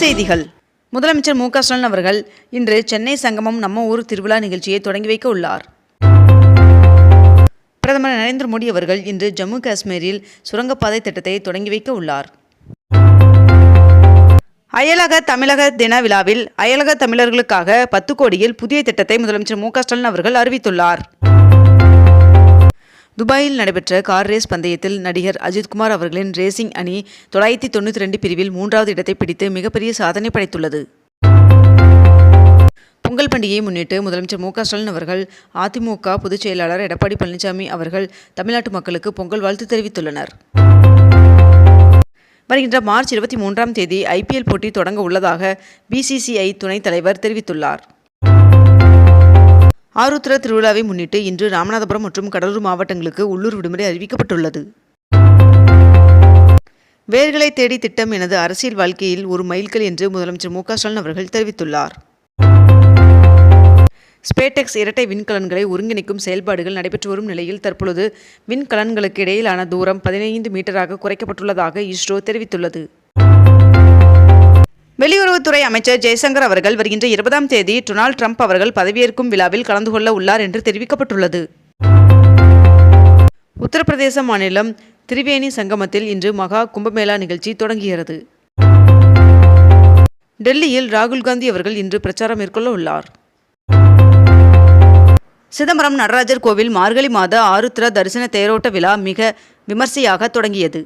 செய்திகள். முதலமைச்சர் மு க ஸ்டாலின் அவர்கள் இன்று சென்னை சங்கமம் நம்ம ஊர் திருவிழா நிகழ்ச்சியை தொடங்கி வைக்க உள்ளார். பிரதமர் நரேந்திர மோடி அவர்கள் இன்று ஜம்மு காஷ்மீரில் சுரங்கப்பாதை திட்டத்தை தொடங்கி வைக்க உள்ளார். அயலக தமிழக தின விழாவில் அயலக தமிழர்களுக்காக பத்து கோடியில் புதிய திட்டத்தை முதலமைச்சர் மு க ஸ்டாலின் அவர்கள் அறிவித்துள்ளார். துபாயில் நடைபெற்ற கார் ரேஸ் பந்தயத்தில் நடிகர் அஜித்குமார் அவர்களின் ரேசிங் அணி தொள்ளாயிரத்தி தொண்ணூற்றி ரெண்டு பிரிவில் மூன்றாவது இடத்தை பிடித்து மிகப்பெரிய சாதனை படைத்துள்ளது. பொங்கல் பண்டிகையை முன்னிட்டு முதலமைச்சர் மு க ஸ்டாலின் அவர்கள் அதிமுக பொதுச் செயலாளர் எடப்பாடி பழனிசாமி அவர்கள் தமிழ்நாட்டு மக்களுக்கு பொங்கல் வாழ்த்து தெரிவித்துள்ளனர். வருகின்ற மார்ச் இருபத்தி மூன்றாம் தேதி ஐபிஎல் போட்டி தொடங்க உள்ளதாக பிசிசிஐ துணைத் தலைவர் தெரிவித்துள்ளார். ஆருத்ர திருவிழாவை முன்னிட்டு இன்று ராமநாதபுரம் மற்றும் கடலூர் மாவட்டங்களுக்கு உள்ளூர் விடுமுறை அறிவிக்கப்பட்டுள்ளது. வேர்களை தேடி திட்டம் எனது அரசியல் வாழ்க்கையில் ஒரு மைல்கல் என்று முதலமைச்சர் மு ஸ்டாலின் அவர்கள் தெரிவித்துள்ளார். ஸ்பேடெக்ஸ் இரட்டை விண்கலன்களை ஒருங்கிணைக்கும் செயல்பாடுகள் நடைபெற்று வரும் நிலையில் தற்பொழுது விண்கலன்களுக்கு இடையிலான தூரம் பதினைந்து மீட்டராக குறைக்கப்பட்டுள்ளதாக இஸ்ரோ தெரிவித்துள்ளது. வெளியுறவுத்துறை அமைச்சர் ஜெய்சங்கர் அவர்கள் வருகின்ற இருபதாம் தேதி டொனால்ட் ட்ரம்ப் அவர்கள் பதவியேற்கும் விழாவில் கலந்து கொள்ள உள்ளார் என்று தெரிவிக்கப்பட்டுள்ளது. உத்தரப்பிரதேச மாநிலம் திரிவேணி சங்கமத்தில் இன்று மகா கும்பமேளா நிகழ்ச்சி தொடங்குகிறது. டெல்லியில் ராகுல் காந்தி அவர்கள் இன்று பிரச்சாரம் மேற்கொள்ள உள்ளார். சிதம்பரம் நடராஜர் கோவில் மார்கழி மாத ஆருத்ர தரிசன தேரோட்ட விழா மிக விமர்சையாக தொடங்கியது.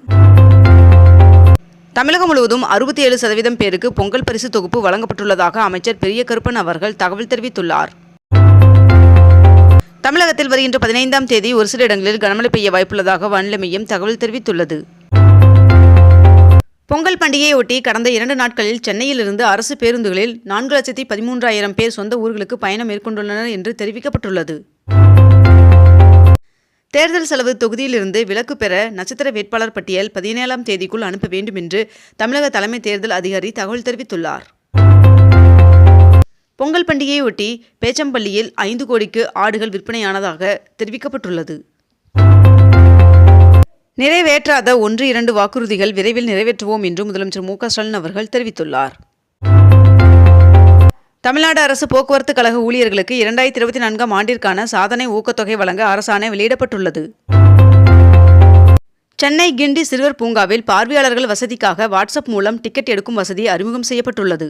தமிழகம் முழுவதும் அறுபத்தி ஏழு சதவீதம் பேருக்கு பொங்கல் பரிசு தொகுப்பு வழங்கப்பட்டுள்ளதாக அமைச்சர் பெரிய கருப்பன் அவர்கள் தகவல் தெரிவித்துள்ளார். தமிழகத்தில் வருகின்ற பதினைந்தாம் தேதி ஒரு சில இடங்களில் கனமழை பெய்ய வாய்ப்புள்ளதாக வானிலை மையம் தகவல் தெரிவித்துள்ளது. பொங்கல் பண்டிகையொட்டி கடந்த இரண்டு நாட்களில் சென்னையிலிருந்து அரசு பேருந்துகளில் நான்கு லட்சத்தி பதிமூன்றாயிரம் பேர் சொந்த ஊர்களுக்கு பயணம் மேற்கொண்டுள்ளனர் என்று தெரிவிக்கப்பட்டுள்ளது. தேர்தல் செலவு தொகுதியிலிருந்து விலக்கு பெற நட்சத்திர வேட்பாளர் பட்டியல் பதினேழாம் தேதிக்குள் அனுப்ப வேண்டும் என்று தமிழக தலைமை தேர்தல் அதிகாரி தகவல் தெரிவித்துள்ளார். பொங்கல் பண்டிகையொட்டி பேச்சம்பள்ளியில் ஐந்து கோடிக்கு ஆடுகள் விற்பனையானதாக தெரிவிக்கப்பட்டுள்ளது. நிறைவேற்றாத ஒன்று இரண்டு வாக்குறுதிகள் விரைவில் நிறைவேற்றுவோம் என்று முதலமைச்சர் மு க ஸ்டாலின் அவர்கள் தெரிவித்துள்ளார். தமிழ்நாடு அரசு போக்குவரத்து கழக ஊழியர்களுக்கு இரண்டாயிரத்தி இருபத்தி நான்காம் ஆண்டிற்கான சாதனை ஊக்கத்தொகை வழங்க அரசாணை வெளியிடப்பட்டுள்ளது. சென்னை கிண்டி சிறுவர் பூங்காவில் பார்வையாளர்கள் வசதிக்காக வாட்ஸ்அப் மூலம் டிக்கெட் எடுக்கும் வசதி அறிமுகம் செய்யப்பட்டுள்ளது.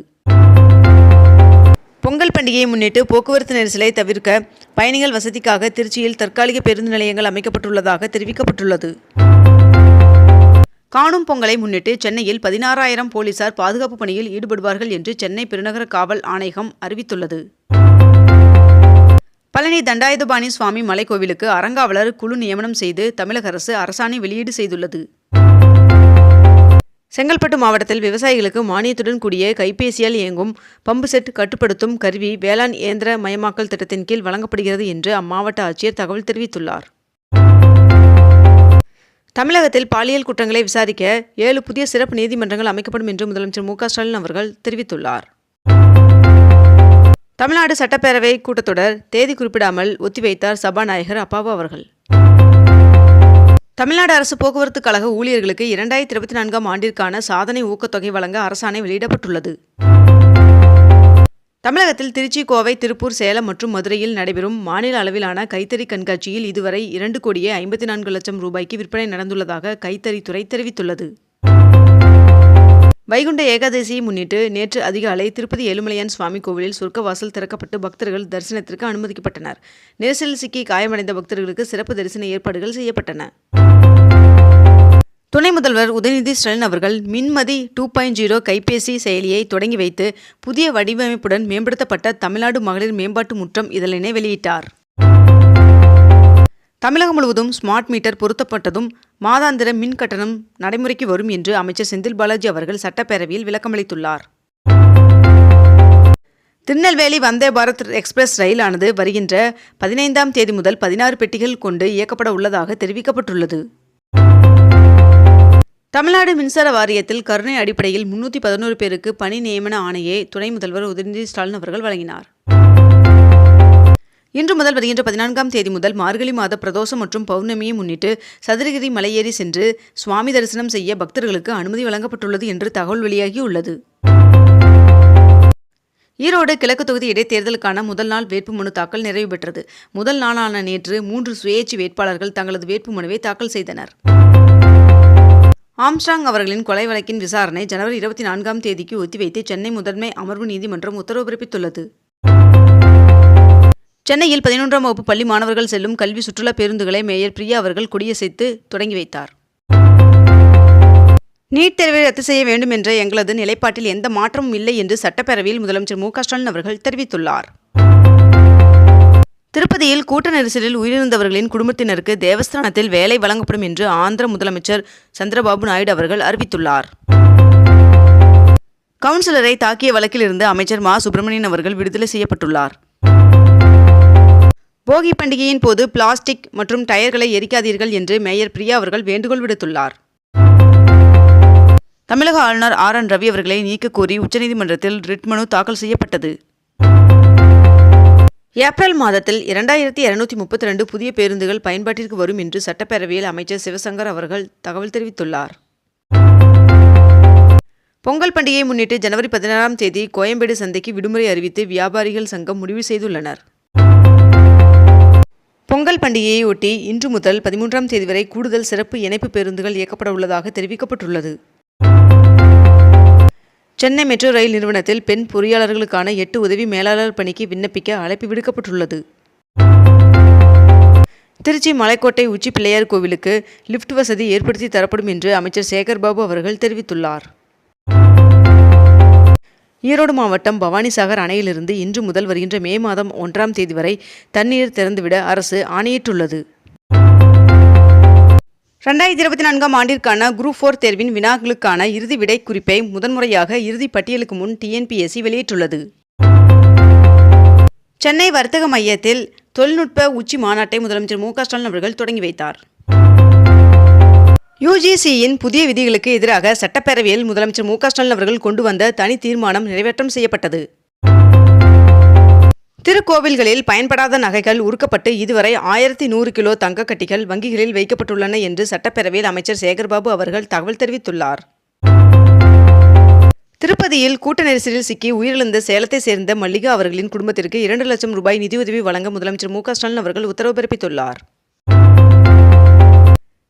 பொங்கல் பண்டிகையை முன்னிட்டு போக்குவரத்து நெரிசலை தவிர்க்க பயணிகள் வசதிக்காக திருச்சியில் தற்காலிக பேருந்து நிலையங்கள் அமைக்கப்பட்டுள்ளதாக தெரிவிக்கப்பட்டுள்ளது. காணும் பொங்கலை முன்னிட்டு சென்னையில் பதினாறாயிரம் போலீசார் பாதுகாப்பு பணியில் ஈடுபடுவார்கள் என்று சென்னை பெருநகர காவல் ஆணையகம் அறிவித்துள்ளது. பழனி தண்டாயுதபாணி சுவாமி மலைக்கோவிலுக்கு அறங்காவலர் குழு நியமனம் செய்து தமிழக அரசு அரசாணை வெளியீடு செய்துள்ளது. செங்கல்பட்டு மாவட்டத்தில் விவசாயிகளுக்கு மானியத்துடன் கூடிய கைபேசியால் இயங்கும் பம்பு செட் கட்டுப்படுத்தும் கருவி வேளாண் இயந்திர மயமாக்கல் திட்டத்தின் கீழ் வழங்கப்படுகிறது என்று அம்மாவட்ட ஆட்சியர் தகவல் தெரிவித்துள்ளார். தமிழகத்தில் பாலியல் குற்றங்களை விசாரிக்க ஏழு புதிய சிறப்பு நீதிமன்றங்கள் அமைக்கப்படும் என்று முதலமைச்சர் மு ஸ்டாலின் அவர்கள் தெரிவித்துள்ளார். தமிழ்நாடு சட்டப்பேரவை கூட்டத்தொடர் தேதி குறிப்பிடாமல் ஒத்திவைத்தார் சபாநாயகர் அப்பாவு அவர்கள். தமிழ்நாடு அரசு போக்குவரத்து கழக ஊழியர்களுக்கு இரண்டாயிரத்தி இருபத்தி நான்காம் ஆண்டிற்கான சாதனை ஊக்கத்தொகை வழங்க அரசாணை வெளியிடப்பட்டுள்ளது. தமிழகத்தில் திருச்சி கோவை திருப்பூர் சேலம் மற்றும் மதுரையில் நடைபெறும் மாநில அளவிலான கைத்தறி கண்காட்சியில் இதுவரை இரண்டு கோடியே ஐம்பத்தி நான்கு லட்சம் ரூபாய்க்கு விற்பனை நடந்துள்ளதாக கைத்தறித்துறை தெரிவித்துள்ளது. வைகுண்ட ஏகாதசியை முன்னிட்டு நேற்று அதிகாலை திருப்பதி ஏழுமலையான் சுவாமி கோவிலில் சொர்க்கவாசல் திறக்கப்பட்டு பக்தர்கள் தரிசனத்திற்கு அனுமதிக்கப்பட்டனர். நெரிசலில் சிக்கி காயமடைந்த பக்தர்களுக்கு சிறப்பு தரிசன ஏற்பாடுகள் செய்யப்பட்டன. துணை முதல்வர் உதயநிதி ஸ்டாலின் அவர்கள் மின்மதி டூ பாயிண்ட் ஜீரோ கைபேசி செயலியை தொடங்கி வைத்து புதிய வடிவமைப்புடன் மேம்படுத்தப்பட்ட தமிழ்நாடு மகளிர் மேம்பாட்டு முற்றம் இதழினை வெளியிட்டார். தமிழகம் முழுவதும் ஸ்மார்ட் மீட்டர் பொருத்தப்பட்டதும் மாதாந்திர மின் கட்டணம் நடைமுறைக்கு வரும் என்று அமைச்சர் செந்தில் பாலாஜி அவர்கள் சட்டப்பேரவையில் விளக்கமளித்துள்ளார். திருநெல்வேலி வந்தே பாரத் எக்ஸ்பிரஸ் ரயிலானது வருகின்ற பதினைந்தாம் தேதி முதல் பதினாறு பெட்டிகள் கொண்டு இயக்கப்பட உள்ளதாக தெரிவிக்கப்பட்டுள்ளது. தமிழ்நாடு மின்சார வாரியத்தில் கருணை அடிப்படையில் முன்னூற்றி பதினோரு பேருக்கு பணி நியமன ஆணையை துணை முதல்வர் உதயநிதி ஸ்டாலின் அவர்கள் வழங்கினார். இன்று முதல் வருகின்ற பதினான்காம் தேதி முதல் மார்கழி மாத பிரதோஷம் மற்றும் பௌர்ணமியை முன்னிட்டு சதுரகிரி மலையேறி சென்று சுவாமி தரிசனம் செய்ய பக்தர்களுக்கு அனுமதி வழங்கப்பட்டுள்ளது என்று தகவல் வெளியாகியுள்ளது. ஈரோடு கிழக்கு தொகுதி இடைத்தேர்தலுக்கான முதல் நாள் வேட்புமனு தாக்கல் நிறைவு பெற்றது. முதல் நாளான நேற்று மூன்று சுயேட்சை வேட்பாளர்கள் தங்களது வேட்புமனுவை தாக்கல் செய்தனர். ஆம்ஸ்ட்ராங் அவர்களின் கொலை வழக்கின் விசாரணை ஜனவரி இருபத்தி நான்காம் தேதிக்கு ஒத்திவைத்து சென்னை முதன்மை அமர்வு நீதிமன்றம் உத்தரவு பிறப்பித்துள்ளது. சென்னையில் பதினொன்றாம் வகுப்பு பள்ளி மாணவர்கள் செல்லும் கல்வி சுற்றுலா பேருந்துகளை மேயர் பிரியா அவர்கள் கொடியசைத்து தொடங்கி வைத்தார். நீட் தேர்வை ரத்து செய்ய வேண்டும் என்ற எங்களது நிலைப்பாட்டில் எந்த மாற்றமும் இல்லை என்று சட்டப்பேரவையில் முதலமைச்சர் மு க ஸ்டாலின் அவர்கள் தெரிவித்துள்ளார். திருப்பதியில் கூட்ட நெரிசலில் உயிரிழந்தவர்களின் குடும்பத்தினருக்கு தேவஸ்தானத்தில் வேலை வழங்கப்படும் என்று ஆந்திர முதலமைச்சர் சந்திரபாபு நாயுடு அவர்கள் அறிவித்துள்ளார். கவுன்சிலரை தாக்கிய வழக்கிலிருந்து அமைச்சர் மா. சுப்பிரமணியன் அவர்கள் விடுதலை செய்யப்பட்டுள்ளார். போகி பண்டிகையின் போது பிளாஸ்டிக் மற்றும் டயர்களை எரிக்காதீர்கள் என்று மேயர் பிரியா அவர்கள் வேண்டுகோள் விடுத்துள்ளார். தமிழக ஆளுநர் ஆர். என். ரவி அவர்களை நீக்க கோரி உச்சநீதிமன்றத்தில் ரிட் மனு தாக்கல் செய்யப்பட்டது. ஏப்ரல் மாதத்தில் இரண்டாயிரத்தி இருநூத்தி முப்பத்தி ரெண்டு புதிய பேருந்துகள் பயன்பாட்டிற்கு வரும் என்று சட்டப்பேரவையில் அமைச்சர் சிவசங்கர் அவர்கள் தகவல் தெரிவித்துள்ளார். பொங்கல் பண்டிகையை முன்னிட்டு ஜனவரி பதினாறாம் தேதி கோயம்பேடு சந்தைக்கு விடுமுறை அறிவித்து வியாபாரிகள் சங்கம் முடிவு செய்துள்ளனர். பொங்கல் பண்டிகையை ஒட்டி இன்று முதல் பதிமூன்றாம் தேதி வரை கூடுதல் சிறப்பு இணைப்பு பேருந்துகள் இயக்கப்பட உள்ளதாக தெரிவிக்கப்பட்டுள்ளது. சென்னை மெட்ரோ ரயில் நிறுவனத்தில் பெண் பொறியாளர்களுக்கான எட்டு உதவி மேலாளர் பணிக்கு விண்ணப்பிக்க அழைப்பு விடுக்கப்பட்டுள்ளது. திருச்சி மலைக்கோட்டை உச்சி பிள்ளையார் கோவிலுக்கு லிஃப்ட் வசதி ஏற்படுத்தி தரப்படும் என்று அமைச்சர் சேகர்பாபு அவர்கள் தெரிவித்துள்ளார். ஈரோடு மாவட்டம் பவானிசாகர் அணையிலிருந்து இன்று முதல் வருகின்ற மே மாதம் ஒன்றாம் தேதி வரை தண்ணீர் திறந்துவிட அரசு ஆணையிட்டுள்ளது. ரெண்டாயிரத்தி இருபத்தி நான்காம் ஆண்டிற்கான குரூப் ஃபோர் தேர்வின் வினாக்களுக்கான இறுதி விடை குறிப்பை முதன்முறையாக இறுதி பட்டியலுக்கு முன் டிஎன்பிஎஸ்சி வெளியிட்டுள்ளது. சென்னை வர்த்தக மையத்தில் தொழில்நுட்ப உச்சி மாநாட்டை முதலமைச்சர் மு ஸ்டாலின் அவர்கள் தொடங்கி வைத்தார். யுஜிசியின் புதிய விதிகளுக்கு எதிராக சட்டப்பேரவையில் முதலமைச்சர் மு ஸ்டாலின் அவர்கள் கொண்டு வந்த தனி தீர்மானம் நிறைவேற்றம் செய்யப்பட்டது. திருக்கோவில்களில் பயன்படாத நகைகள் உருக்கப்பட்டு இதுவரை ஆயிரத்தி நூறு கிலோ தங்கக்கட்டிகள் வங்கிகளில் வைக்கப்பட்டுள்ளன என்று சட்டப்பேரவையில் அமைச்சர் சேகர்பாபு அவர்கள் தகவல் தெரிவித்துள்ளார். திருப்பதியில் கூட்ட நெரிசலில் சிக்கி உயிரிழந்த சேலத்தை சேர்ந்த மல்லிகா அவர்களின் குடும்பத்திற்கு இரண்டு லட்சம் ரூபாய் நிதியுதவி வழங்க முதலமைச்சர் மு க ஸ்டாலின் அவர்கள் உத்தரவு பிறப்பித்துள்ளார்.